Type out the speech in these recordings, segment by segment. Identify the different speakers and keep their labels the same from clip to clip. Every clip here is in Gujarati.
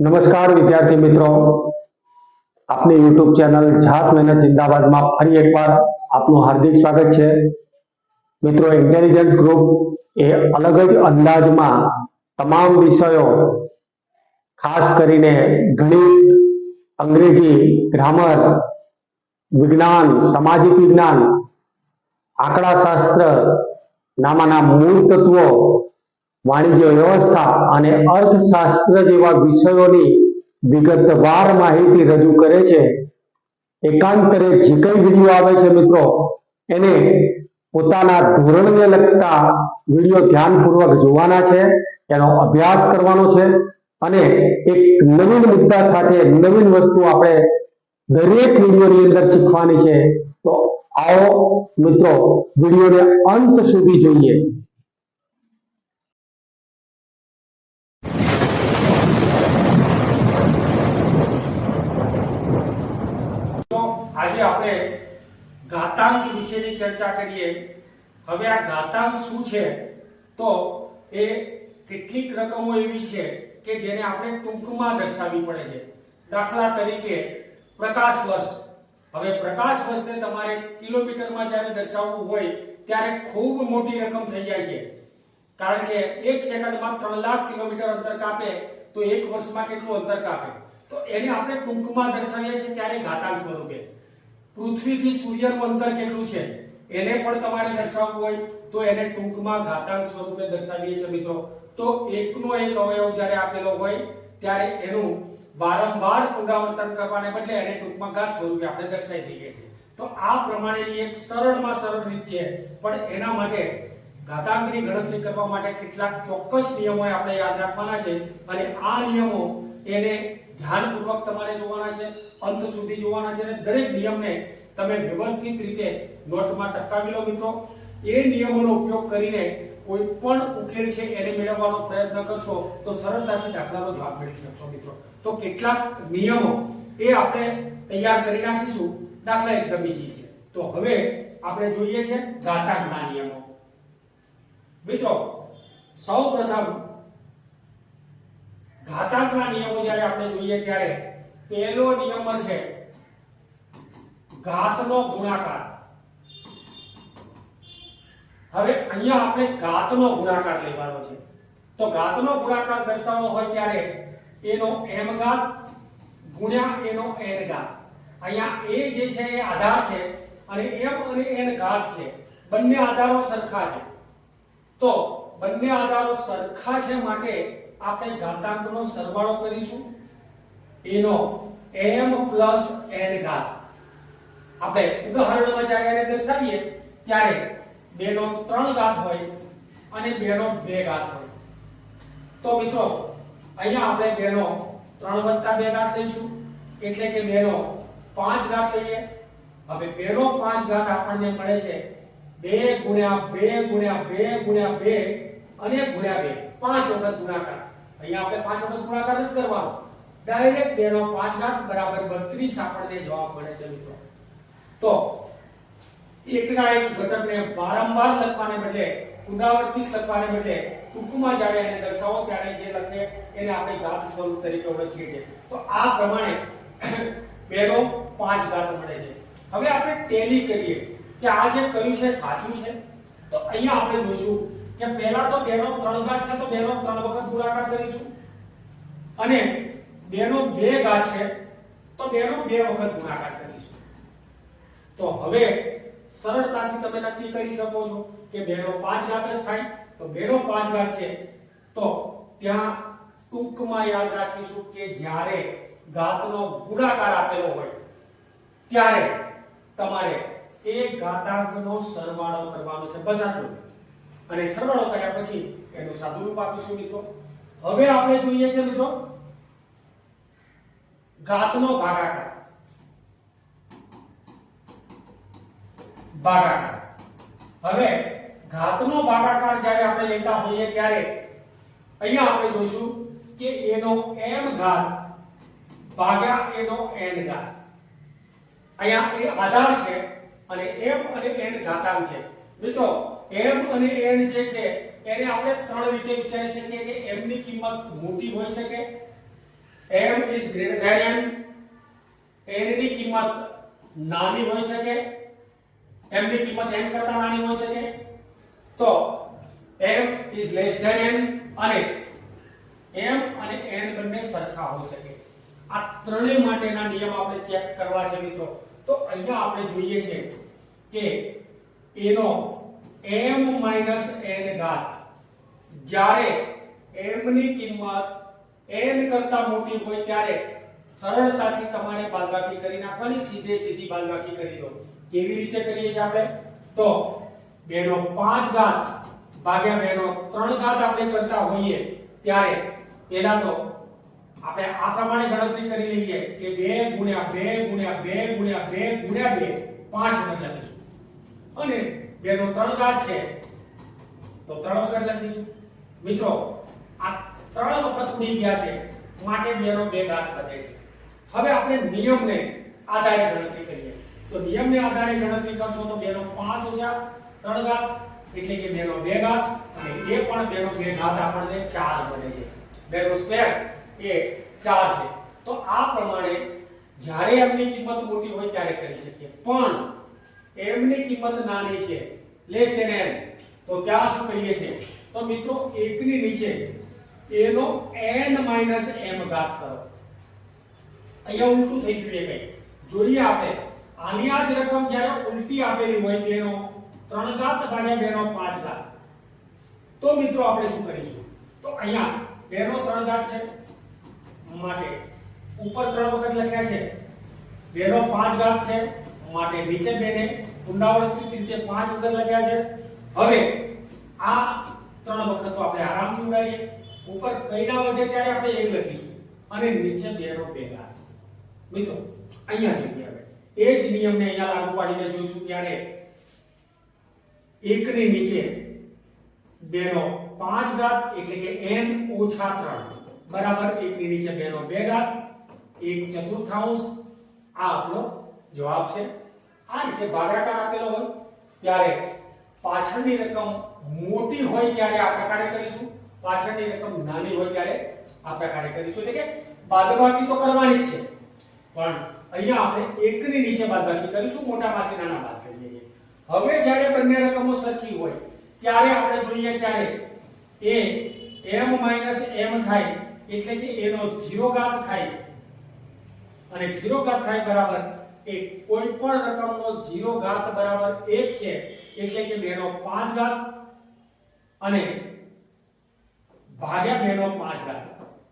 Speaker 1: નમસ્કાર વિદ્યાર્થી મિત્રો. આપની યુટ્યુબ ચેનલ જાત મહેનત જિંદાબાદમાં ફરી એકવાર આપનું હાર્દિક સ્વાગત છે. મિત્રો ઇન્ટેલિજન્સ ગ્રુપ એ અલગ જ અંદાજમાં તમામ વિષયો, ખાસ કરીને ગણિત, અંગ્રેજી ગ્રામર વિજ્ઞાન, સામાજિક વિજ્ઞાન, આંકડાશાસ્ત્ર નામાના મૂળ તત્વો વાણિજ્ય વ્યવસ્થા અને અર્થશાસ્ત્ર જેવા વિષયોની વિગતવાર માહિતી રજૂ કરે છે. એકાંતરે જે કઈ વીડિયો આવે છે મિત્રો, એને પોતાના ધોરણને લગતા વીડિયો ધ્યાનપૂર્વક જોવાના છે, એનો અભ્યાસ કરવાનો છે અને એક નવીન મુદ્દા સાથે નવીન વસ્તુ આપણે દરેક વિડીયોની અંદર શીખવાની છે. તો આવો મિત્રો, વિડીયોને અંત સુધી જોઈએ
Speaker 2: તો આજે આપણે ઘાતાંક વિશેની ચર્ચા કરીએ. હવે આ ઘાતાંક શું છે? તો એ કેટલીક રકમો એવી છે કે જેને આપણે ટૂંકમાં દર્શાવવી પડે છે. દાખલા તરીકે પ્રકાશ વર્ષ. હવે પ્રકાશ વર્ષને તમારે કિલોમીટરમાં જ્યારે દર્શાવવું હોય ત્યારે ખૂબ મોટી રકમ થઈ જાય છે. કારણ કે એક સેકન્ડમાં ત્રણ લાખ કિલોમીટર અંતર કાપે તો એક વર્ષમાં કેટલું અંતર કાપે? તો એને આપણે ટૂંકમાં દર્શાવીએ છીએ ત્યારે ઘાતાંક સ્વરૂપે. પૃથ્વીથી સૂર્યનું અંતર કેટલું છે? એને પણ તમારે દર્શાવવું હોય તો એને ટૂંકમાં ઘાતાંક સ્વરૂપે દર્શાવીએ છીએ મિત્રો. તો એકનો એક અવયવ જ્યારે આપેલો હોય, ત્યારે એનું વારંવાર પુનરાવર્તન કરવાને બદલે એને ટૂંકમાં ઘાત સ્વરૂપે આપણે દર્શાવી દઈએ છીએ. તો આ પ્રમાણેની એક સરળમાં સરળ રીત છે. પણ એના માટે ઘાતાંકની ગણતરી કરવા માટે કેટલાક ચોક્કસ નિયમો આપણે યાદ રાખવાના છે અને આ નિયમો એને ધ્યાનપૂર્વક તમારે જોવાના છે, અંત સુધી જોવાના છે અને દરેક નિયમને તમે વ્યવસ્થિત રીતે નોટમાં ટકાવી લો મિત્રો. એ નિયમોનો ઉપયોગ કરીને કોઈ પણ ઉકેલ છે એને મેળવવાનો પ્રયત્ન કરશો તો સરળતાથી દાખલાનો જવાબ મેળવી શકશો મિત્રો. તો કેટલાક નિયમો એ આપણે તૈયાર કરી નાખીશું. દાખલા એકદમ ઈઝી છે. તો હવે આપણે જોઈએ છે ઘાતાંકના નિયમો. મિત્રો સૌ પ્રથમ ઘાતાંકના નિયમો જ્યારે આપણે જોઈએ ત્યારે પહેલો નિયમ છે ઘાતનો ગુણાકાર. હવે અહીંયા આપણે ઘાતનો ગુણાકાર લેવાનો છે. તો ઘાતનો ગુણાકાર દર્શાવવો હોય ત્યારે એનો m ઘાત ગુણ્યા એનો n ઘાત. અહીંયા એ જે છે એ આધાર છે અને m અને n ઘાત છે. બંને આધારો સરખા છે. તો બંને આધારો સરખા છે માટે આપણે ઘાતાંકનો સરવાળો કરીશું. એનો m n ઘાત. આપણે ઉદાહરણમાં જ્યારે એને દર્શાવીએ, ત્યારે બે નો ત્રણ ઘાત હોય અને બે નો બે ઘાત હોય. તો મિત્રો, અહીંયા આપણે બે નો ત્રણ વત્તા બે ઘાત લઈશું. એટલે કે બે નો પાંચ ઘાત લઈએ. હવે બે નો પાંચ ઘાત આપણને મળે છે બે ગુણ્યા બે ગુણ્યા બે ગુણ્યા બે અને ગુણ્યા બે. પાંચ વખત ગુણાકાર. અહીંયા આપણે પાંચ વખત ગુણાકાર જ કરવાનો. ડાયરેક્ટ બે નો પાંચ ઘાત બરાબર બત્રીસ આપણને જવાબ મળે છે મિત્રો. તો એકના એક ઘટકને વારંવાર લખવાને બદલે, પુનરાવર્તિત લખવાને બદલે, ટૂંકમાં જ્યારે એને દર્શાવો ત્યારે જે લખે એને આપણે ઘાત સ્વરૂપ તરીકે ઓળખીએ છીએ. તો આ પ્રમાણે બેનો પાંચ ઘાત મળે છે. હવે આપણે ટેલી કરીએ કે આ જે કર્યું છે, સાચું છે? તો અહીંયા આપણે જોઈશું કે પહેલા તો બેનો ત્રણ ઘાત છે, તો બેનો ત્રણ વખત ગુણાકાર કરીશું. અને બેનો બે ઘાત છે, તો બેનો બે વખત ગુણાકાર કરીશું. તો હવે સરળતાથી તમે નક્કી કરી શકો છો કે બેનો પાંચ ઘાત જ થાય. તો બેનો પાંચ ઘાત છે, તો ત્યાં ટૂંકમાં યાદ રાખીશું કે જ્યારે ઘાતનો ગુણાકાર આપેલો હોય, ત્યારે તમારે એ ઘાતાંકનો સરવાળો કરવાનો છે. બસ આટલું. અને સરવાળો કર્યા પછી એનું સાદુરૂપ આપીશું મિત્રો. હવે આપણે જોઈએ છે મિત્રો, ઘાતનો ભાગાકાર. ભાગાકાર. હવે ઘાતનો ભાગાકાર જ્યારે આપણે લેતા હોઈએ ત્યારે અહીંયા આપણે જોઈશું કે એનો m ઘાત ભાગ્યા એનો n ઘાત. અહીંયા એ આધાર છે અને m અને n ઘાતાંક છે. મિત્રો m અને n જે છે, એને આપણે ત્રણ રીતે વિચારી શકીએ કે m ની કિંમત મોટી હોઈ શકે. m is greater than n. n ની કિંમત નાની હોઈ શકે. m ની કિંમત n કરતા નાની હોઈ શકે. તો m is less than n અને m અને n બંને સરખા હોઈ શકે. આ ત્રણેય માટેના નિયમ આપણે ચેક કરવા છે મિત્રો. તો અહીંયા આપણે જોઈએ છે કે એનો m n ઘાત. જ્યારે m ની કિંમત n કરતા મોટી હોય ત્યારે સરળતાથી તમારે બાદબાકી કરી નાખવાની, સીધે સીધી બાદબાકી કરી દો. કેવી રીતે કરીએ છીએ આપણે? તો બેનો 5 ઘાત ભાગ્યા બેનો 3 ઘાત આપણે કરતા હોઈએ, ત્યારે પહેલા તો આપણે આ પ્રમાણે ગણતરી કરી લઈએ કે 2 ગુણ્યા 2 ગુણ્યા 2 ગુણ્યા 2 ગુણ્યા 2 5 વખત લખીશું અને બેનો 3 ઘાત છે. તો ત્રણ વખત લખીશું. મિત્રો, આ ત્રણ વખત ઉડી ગયા છે. માટે બેનો 2 ઘાત વધે છે. હવે આપણે નિયમને આધારે ગણતરી કરીએ. તો નિયમને આધારે ગણતરી કરશો તો બેનો 5 ઓછા ત્રણ ઘાત એટલે કે બેનો 2 ઘાત અને એ પણ બેનો 2 ઘાત આપણને ચાર મળે છે. બેનો સ્ક્વેર એ ચાર છે. તો આ પ્રમાણે જ્યારે એમની કિંમત મોટી હોય ત્યારે કરી શકીએ. પણ એમની કિંમત નાની છે. લેસ ધેન એમ તો ત્યાં શું કહીએ છીએ? તો મિત્રો 1 ની નીચે એનો n m ઘાત કરો. અહીંયા ઉલટું થઈ ગયું એ કઈ જોઈએ આપણે. આની આ જ રકમ જ્યારે ઉલટી આપેલી હોય બેનો 3 ઘાત ભાગ્યા બેનો 5 ઘાત. તો મિત્રો આપણે શું કરીશું? તો અહીંયા બેનો 3 ઘાત છે માટે. ઉપર 3 વખત લખ્યા છે. બેનો 5 ઘાત છે. માટે નીચે બેને પુનરાવર્તિત રીતે પાંચ વખત લખ્યા છે. હવે આ ત્રણ વખત તો આપણે આરામથી ઉડાવીએ ઉપર કઈડા વધે ત્યારે આપણે એક લખીશું. અને નીચે બેનો ઘાત મિત્રો, અહીંયા જોઈએ આપણે એ જ નિયમને અહીંયા લાગુ પાડીને જોઈશું ત્યારે. એકની નીચે બેનો પાંચ ઘાત, એટલે કે n ઓછા ત્રણ. બરાબર, એકની નીચે બેનો બે ઘાત. એક ચતુર્થાંશ. આ આપણો જવાબ છે આ રીતે ભાગાકાર આપેલો હોય, ત્યારે પાછળની રકમ મોટી હોય ત્યારે આ પ્રકારે કરીશું. પાછળની રકમ નાની હોય ત્યારે આ પ્રકારે કરીશું. એટલે કે બાદબાકી તો કરવાની જ છે. પણ અહીંયા આપણે એકની નીચે બાદબાકી કરીશું, મોટામાંથી નાના બાદ કરીએ છીએ. હવે જ્યારે બંને રકમો સરખી હોય, ત્યારે આપણે જોઈએ ત્યારે એ એમ માઇનસ એમ થાય, એટલે કે એનો 0 ઘાત થાય. અને 0 ઘાત થાય બરાબર એ કોઈ પણ રકમનો 0 ઘાત બરાબર 1 છે, એટલે કે બેનો 5 ઘાત અને ભાગ્યા બેનો 5 ઘાત.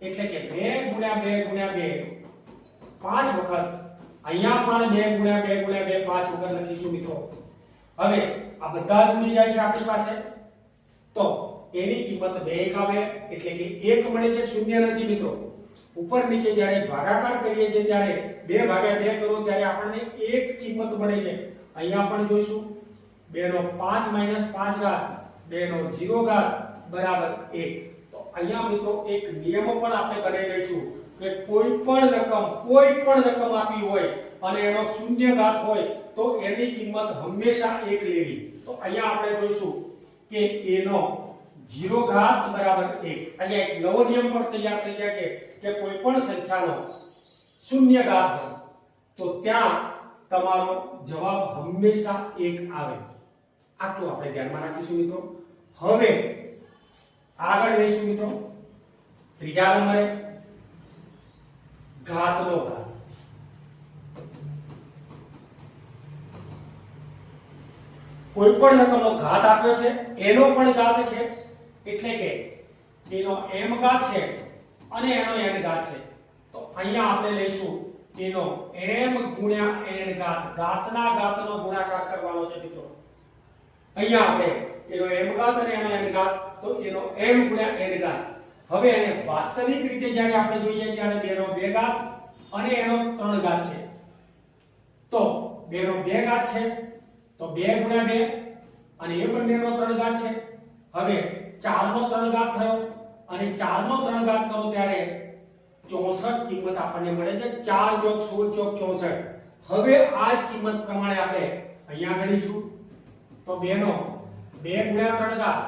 Speaker 2: એટલે કે 2 ગુણ્યા 2 ગુણ્યા 2 પાંચ વખત. અહીંયા પણ 2 ગુણ્યા 2 ગુણ્યા 2 પાંચ વખત લખીશું મિત્રો. હવે આ બધા જ જાય છે આપણી પાસે. તો એની કિંમત 2 એક આવે એટલે કે 1 મળે છે શૂન્ય નથી મિત્રો. ઉપર નીચે જ્યારે ભાગાકાર કરીએ છીએ ત્યારે બે ભાગ્યા બે કરો ત્યારે આપણને એક કિંમત મળે છે. અહીંયા પણ જોઈશું. બે નો પાંચ માઇનસ પાંચ ઘાત, બે નો 0 ઘાત બરાબર એક. તો અહીંયા મિત્રો એક નિયમ પણ આપણે બનાવી લઈશું કે કોઈ પણ રકમ, કોઈ પણ રકમ આપી હોય અને એનો શૂન્ય ઘાત હોય તો એની કિંમત હંમેશા એક લેવી. તો અહીંયા આપણે જોઈશું કે એનો 0 ઘાત બરાબર એક. અહીંયા એક નવો નિયમ પણ તૈયાર થઈ જાય છે કે કોઈ પણ સંખ્યાનો શૂન્ય ઘાત હોય, તો ત્યાં તમારો જવાબ હંમેશા એક આવે. આટલું આપણે ધ્યાનમાં રાખીશું મિત્રો. હવે આગળ લઈશું મિત્રો. ત્રીજા નંબરે ઘાતનો ઘાત. કોઈ પણ રકમનો ઘાત આપ્યો છે, એનો પણ ઘાત છે. એટલે કે એનો m ઘાત છે અને એનો n ઘાત છે. તો અહીંયા આપણે લઈશું એનો m ગુણ્યા n ઘાત. ઘાતના ઘાતનો ગુણાકાર કરવાનો છે મિત્રો. અહીંયા આપણે એનો m ઘાત અને એનો n ઘાત. તો એનો m ગુણ્યા n ઘાત. હવે એને વાસ્તવિક રીતે જ્યારે આપણે જોઈએ ત્યારે બેનો બે ઘાત અને એનો ત્રણ ઘાત છે. તો બેનો બે ઘાત છે. તો બે ગુણ્યા બે અને એ બંનેનો ત્રણ ઘાત છે. હવે ચારનો ત્રણ ઘાત થયો. અને ચારનો ત્રણ ઘાત કરો ત્યારે ચોસઠ કિંમત આપણને મળે છે. ચાર ચોક સોળ ચોક ચોસઠ. હવે આ જ કિંમત પ્રમાણે આપણે અહીંયા ગણીશું. તો બેનો, બે ગુણ્યા ત્રણ ઘાત.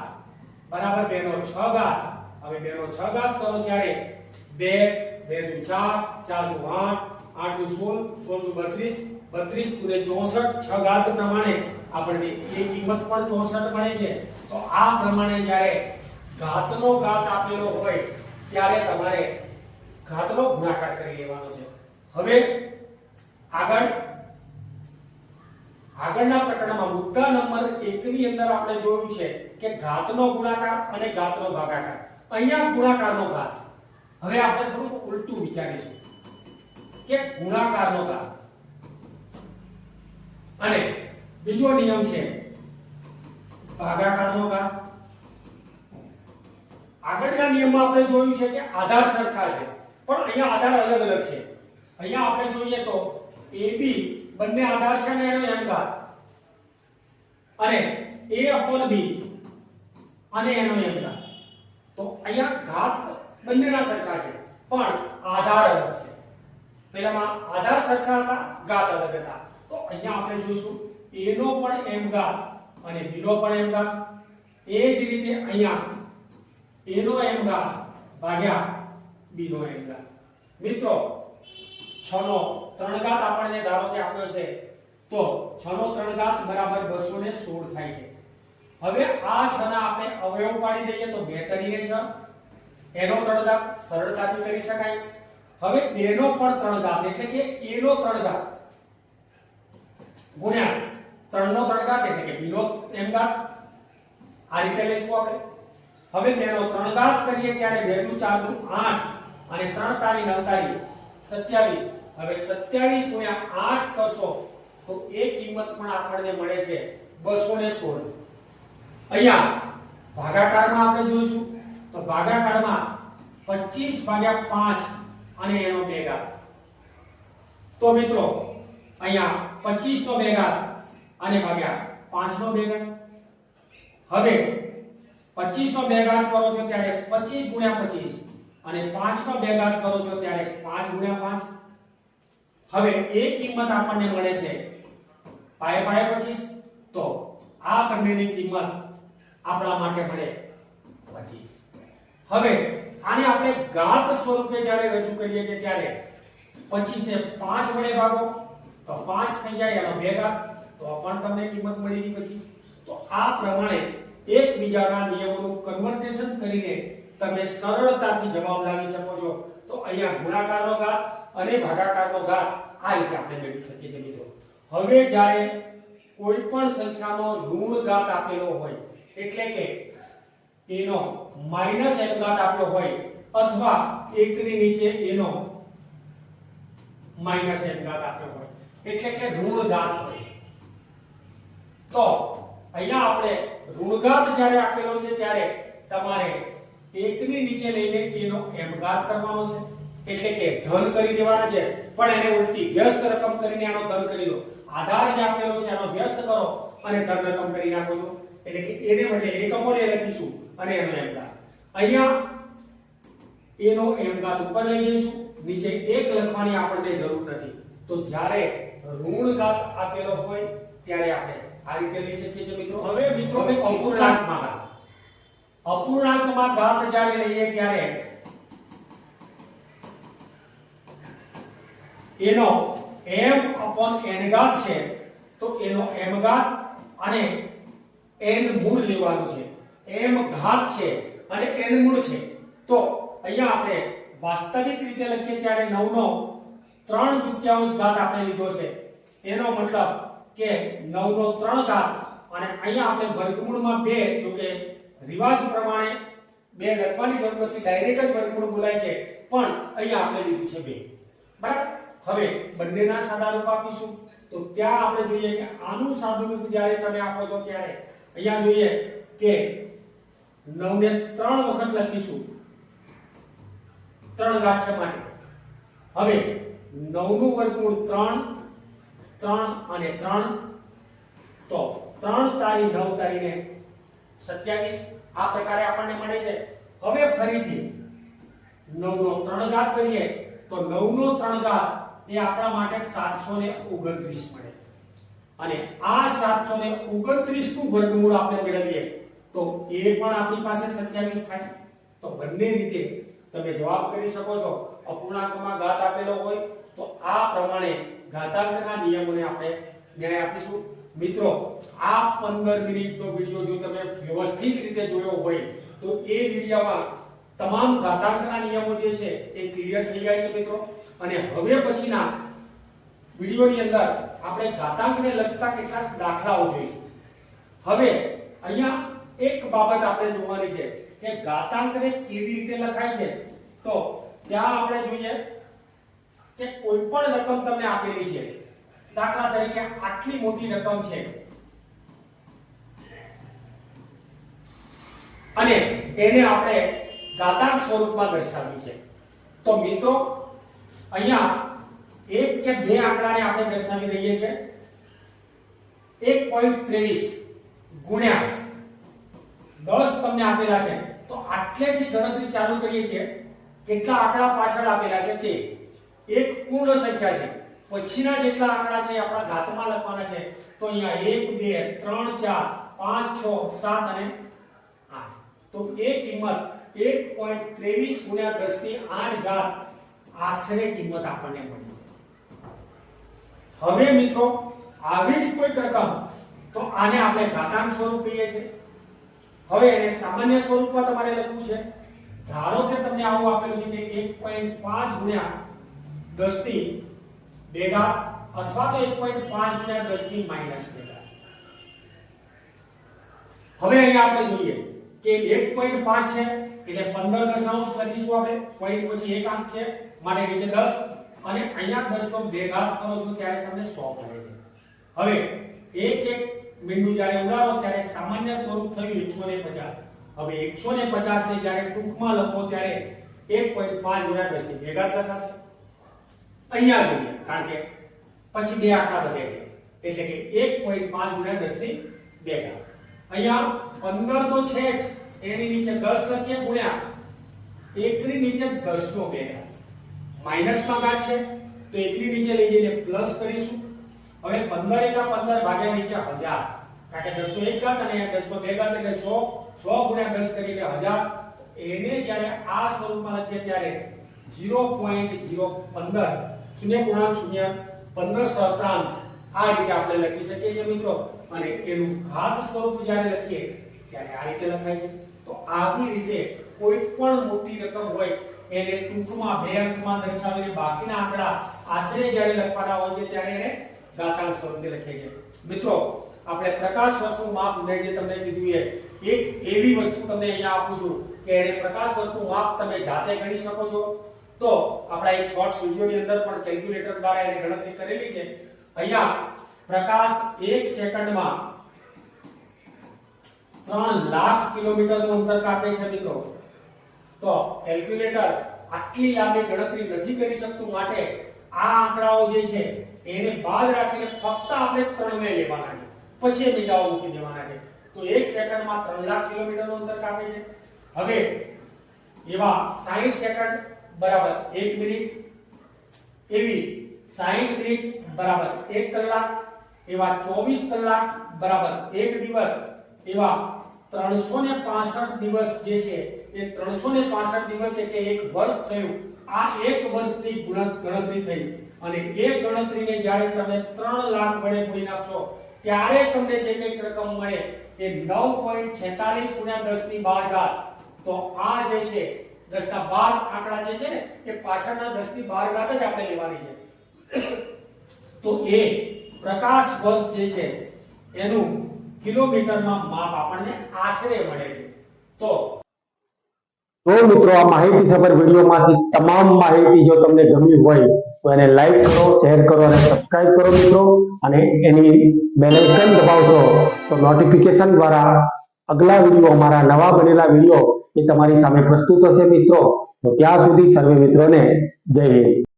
Speaker 2: બરાબર બેનો છ ઘાત. હવે બેનો છ ઘાત કરો ત્યારે બે બે દુ ચાર ચાર દુ આઠ આઠ દુ સોળ સોળ દુ બત્રીસ. બત્રીસ દુ ચોસઠ, છ ઘાત પ્રમાણે આપણને એ કિંમત પણ ચોસઠ મળે છે. તો આ પ્રમાણે જ્યારે ઘાતનો ઘાત આપેલો હોય, ત્યારે તમારે ઘાતનો ગુણાકાર કરી લેવાનો છે. હવે આગળ, આગળના પ્રકરણમાં મુદ્દા નંબર 1 ની અંદર આપણે જોયું છે કે ઘાતનો ગુણાકાર અને ઘાતનો ભાગાકાર. અહીંયા ગુણાકારનો ઘાત. હવે આપણે થોડું ઉલટું વિચારીશું કે ગુણાકારનો ઘાત. અને બીજો નિયમ છે ભાગાકારનો ઘાત આગળના નિયમમાં આપણે જોયું છે કે આધાર સરખા છે. પણ અહીંયા આધાર અલગ અલગ છે. અહીંયા આપણે જોઈએ તો AB બંને આધાર છે ને એનો m ઘાત. અને a upon b અને એનો m ઘાત. તો અહીંયા ઘાત બંનેના સરખા છે, પણ આધાર અલગ છે. પહેલામાં આધાર સરખા હતા, ઘાત અલગ હતા. તો અહીંયા આપણે જોઈશું, a નો પણ m ઘાત અને b નો પણ એમ ઘાત એ જ રીતે અહીંયા એનો m ઘાત ભાગ્યા b નો m ઘાત મિત્રો 6 નો 3 ઘાત આપણને ધારો કે આપ્યો છે, તો 6 નો 3 ઘાત બરાબર 216 થાય છે. હવે આ 6 ના આપણે અવયવ પાડી દઈએ તો 2 તરીને 6 એનો 3 ઘાત સરળતાથી કરી શકાય. હવે 2 નો પણ 3 ઘાત એટલે કે a નો 3 ઘાત ગુણ્યા 3 નો 3 ઘાત એટલે કે બીનો એમ ઘાત. આ રીતે લઈશું આપણે. હવે તેનો 3 કરીએ ત્યારે બેનું ચારનું આઠ. અને ત્રણ તારી નવ તારી 27 હવે 27 ગુણ્યા આઠ કરશો તો એ કિંમત પણ આપણને મળે છે 216 અહીંયા ભાગાકારમાં આપણે જોઈશું. તો ભાગાકારમાં 25 ભાગ્યા પાંચ અને એનો બે તો મિત્રો, અહીંયા 25 નો બે અને ભાગ્યા 5 નો બે ઘાત હવે 25 નો બે ઘાત કરો છો ત્યારે 25 ગુણ્યા 25 અને 5 નો બે ઘાત કરો છો ત્યારે 5 ગુણ્યા 5 હવે એ કિંમત આપણને મળે છે પાય પાય 25 તો આ બંનેની કિંમત આપણા માટે મળે 25 હવે આને આપણે ઘાત સ્વરૂપે જ્યારે રજૂ કરીએ છીએ ત્યારે 25 ને 5 વડે ભાગો. તો 5 થઈ જાય, એનો બે ઘાત તો પણ તમને કિંમત મળી ગઈ પછી. તો આ પ્રમાણે એકબીજાના નિયમોનું કન્વર્ટેશન કરીને તમે સરળતાથી જવાબ લાવી શકો છો. તો અહીંયા ગુણાકારનો ઘાત અને ભાગાકારનો ઘાત આ રીતે આપણે મેળવી શકીએ મિત્રો. હવે જ્યારે કોઈ પણ સંખ્યાનો ઋણ ઘાત આપેલો હોય, એટલે કે એનો માઇનસ એમ ઘાત આપ્યો હોય, અથવા એકની નીચે એનો માઇનસ m ઘાત આપ્યો હોય, એટલે કે ઋણ ઘાત હોય. તો અહીંયા આપણે ઋણઘાત જ્યારે આપેલો છે ત્યારે તમારે એકની નીચે લઈને એનો m ઘાત કરવાનો છે. એટલે કે ધન કરી દેવાના છે. પણ એને ઉલટી વ્યસ્ત રકમ કરીને આનો ધન કરી દો. આધાર જે આપેલો છે આનો વ્યસ્ત કરો અને ધન રકમ કરી નાખો છો. એટલે કે એને બદલે એકમોને લખીશું અને એનો m ઘાત અહીંયા એનો m ઘાત ઉપર લઈ જઈશું. નીચે એક લખવાની આપણને જરૂર નથી. તો જ્યારે ઋણઘાત આપેલો હોય ત્યારે આપણે આ રીતે લઈ શકીએ છીએ મિત્રો હવે મિત્રો અપૂર્ણાંકમાં અપૂર્ણાંકમાં ઘાત જ્યારે લઈએ ત્યારે. એનો m n ઘાત છે તો એનો m ઘાત અને n મૂળ લેવાનું છે. m ઘાત છે અને n મૂળ છે. તો અહીંયા આપણે વાસ્તવિક રીતે લખીએ ત્યારે 9 નો 3 દુત્યાંશ ઘાત આપણે લીધો છે. એનો મતલબ કે 9 નો 3 ઘાત અને અહીંયા આપણે વર્ગમૂળમાં 2 જો કે રિવાજ પ્રમાણે 2 લખવાની જરૂર નથી, ડાયરેક્ટ જ વર્ગમૂળ બોલાય છે, પણ અહીંયા આપણે લીધું છે 2 બરાબર? હવે બંનેના સાદા રૂપ આપીશું. તો ત્યાં આપણે જોઈએ કે આનું સાદું રૂપ જ્યારે તમે આપો છો ત્યારે અહીંયા જોઈએ કે 9 ને 3 વખત લખીશું. 3 ઘાત છે માટે. હવે 9 નું વર્ગમૂળ 3 3 અને ત્રણ. તો ત્રણ તારી નવ તારીને 27 આ પ્રકારે આપણને મળે છે. હવે ફરીથી 9 નો 3 ઘાત કરીએ, તો 9 નો 3 ઘાત એ આપણા માટે 729 મળે. અને આ 729 નું વર્ગમૂળ આપણે મેળવીએ, તો એ પણ આપણી પાસે 27 થાય. તો બંને રીતે તમે જવાબ કરી શકો છો. અપૂર્ણાંકમાં ઘાત આપેલો હોય, તો આ પ્રમાણે ઘાતાંકના નિયમોને આપણે ન્યાય આપીશું. મિત્રો, આ 15 મિનિટનો વિડિયો જો તમે વ્યવસ્થિત રીતે જોયો હોય, તો એ વિડિયોમાં તમામ ઘાતાંકના નિયમો જે છે એ ક્લિયર થઈ જાય છે, મિત્રો. અને હવે પછીના વિડિયોની અંદર આપણે ઘાતાંકને લગતા કેટલાક દાખલાઓ જોઈશું. હવે અહીંયા એક બાબત આપણે જોવાની છે કે ઘાતાંકને કેવી રીતે લખાય છે? તો ત્યાં આપણે જોઈએ કે કોઈ પણ રકમ તમને આપેલી છે, દાખલા તરીકે આટલી મોટી રકમ છે. અને એને આપણે ઘાતાંક સ્વરૂપમાં દર્શાવી છે. તો મિત્રો, અહીંયા એક કે બે આંકડાને આપણે દર્શાવી દઈએ છીએ. એક પોઈન્ટ ત્રેવીસ ગુણ્યા દસ તમને આપેલા છે. તો આટલેથી ગણતરી ચાલુ કરીએ છીએ. કેટલા આંકડા પાછળ આપેલા છે તે? એક પૂર્ણ સંખ્યા છે. પછીના જેટલા આંકડા છે આપણા ઘાતમાં લખવાના છે. તો અહીંયા એક, બે, ત્રણ, ચાર, પાંચ, છ, સાત અને આઠ. તો એ કિંમત એક પોઈન્ટ ત્રેવીસ ગુણ્યા દસની આઠ ઘાત આશરે કિંમત આપણને મળી. હવે મિત્રો, આવી જ કોઈક રકમ તો આને આપણે ઘાતાંક સ્વરૂપ કહીએ છીએ. હવે એને સામાન્ય સ્વરૂપમાં તમારે લખવું છે. ધારો કે તમને આવું આપેલું છે કે 1.5 ગુણ્યા 10 ની બે ઘાત અથવા તો 1.5 ગુણ્યા 10 ની માઇનસ બે ઘાત હવે અહીંયા આપણે જોઈએ કે 1.5 છે એટલે 15 દશાંશ લખીશું આપણે પોઈન્ટ પછી એક અંક છે માટે નીચે 10 અને અહીંયા 10 નો બે ઘાત કરો છો ત્યારે તમને 100 મળે છે હવે એક એક બિંદુ જ્યારે ઉડાડો ત્યારે સામાન્ય સ્વરૂપ થયું 150 હવે 150 ને જ્યારે ટૂંકમાં લખો ત્યારે 1.5 ગુણ્યા 10 ની બે ઘાત લખાશે અહીંયા જોઈએ કારણ કે પછી બે આંકડા વધે છે. એટલે કે 1.5 ગુણ્યા 10 ની બે અહીંયા 15 તો છે જ. એની નીચે 10 લખીએ ગુણ્યા. એકની નીચે 10 નો બે ઘાત. માઇનસમાં ઘાત છે. તો એકની નીચે લઈ જઈને પ્લસ કરીશું. હવે 15 એકા 15 ભાગ્યા નીચે 1000 કારણ કે 10 નો એક ઘાત અને 10 નો બે ઘાત એટલે 100 100 ગુણ્યા 10 કરી એટલે 1000 એને જ્યારે આ સ્વરૂપમાં લખીએ ત્યારે 0.015 શૂન્ય પૂર્ણાંક શૂન્ય 15 સહસ્ત્રાંશ આ રીતે આપણે લખી શકીએ છીએ મિત્રો. અને એનું ઘાત સ્વરૂપ જ્યારે લખીએ ત્યારે આ રીતે લખાય છે. તો આવી રીતે કોઈ પણ મોટી રકમ હોય, એને ટૂંકમાં બે અંકમાં દર્શાવીને બાકીના આંકડા આશરે જ્યારે લખવાના હોય છે, ત્યારે એને ઘાતાંક સ્વરૂપે લખીએ છીએ. મિત્રો, આપણે પ્રકાશ વર્ષનું માપ મેં જે તમને કીધું એ, એક એવી વસ્તુ તમને અહીંયા આપું છું કે એને પ્રકાશ વર્ષનું માપ તમે જાતે ગણી શકો છો. તો આપણા એક શોર્ટ વિડિયોની અંદર પણ કેલ્ક્યુલેટર દ્વારા એને ગણતરી કરેલી છે. અહીંયા પ્રકાશ એક સેકન્ડમાં ત્રણ લાખ કિલોમીટરનું અંતર કાપે છે મિત્રો. તો કેલ્ક્યુલેટર આટલી લાંબી ગણતરી નથી કરી શકતું માટે આ આંકડાઓ જે છે એને બાદ રાખીને ફક્ત આપણે ત્રણને લેવાના છે. પછી મીંડાઓ મૂકી દેવાના છે. તો એક સેકન્ડમાં ત્રણ લાખ કિલોમીટરનું અંતર કાપે છે. હવે એવા 60 સેકન્ડ બરાબર એક મિનિટ. એવી 60 મિનિટ બરાબર એક કલાક. એવા 24 કલાક બરાબર એક દિવસ. એવા 365 દિવસ જે છે, એ 365 દિવસ એટલે એક વર્ષ થયું. આ એક વર્ષની ગણતરી થઈ. અને એ ગણતરીને જ્યારે તમે ત્રણ લાખ વડે ગુણી નાખશો, ત્યારે તમને જે કંઈક રકમ મળે, એ 9.46 ગુણ્યા 10 ની 12 ઘાત તો આ જે છે 10 ના 12 આંકડા જે છે એ પાછળના 10 ની 12 ઘાત જ આપણે લેવાની છે. તો એ પ્રકાશ વર્ષ જે છે, એનું કિલોમીટરમાં માપ આપણને આશરે મળે છે. તો
Speaker 1: તો મિત્રો, આ માહિતી સભર વિડીયોમાંથી તમામ માહિતી જો તમને ગમી હોય, તો એને લાઈક કરો શેર કરો અને સબસ્ક્રાઇબ કરો મિત્રો. અને એની બેલ આઇકન દબાવશો તો નોટિફિકેશન દ્વારા અગલા વીડિયો, અમારા નવા બનેલા વીડિયો એ તમારી સામે પ્રસ્તુત હશે મિત્રો. તો ત્યાં સુધી સર્વે મિત્રોને જય હિન્દ.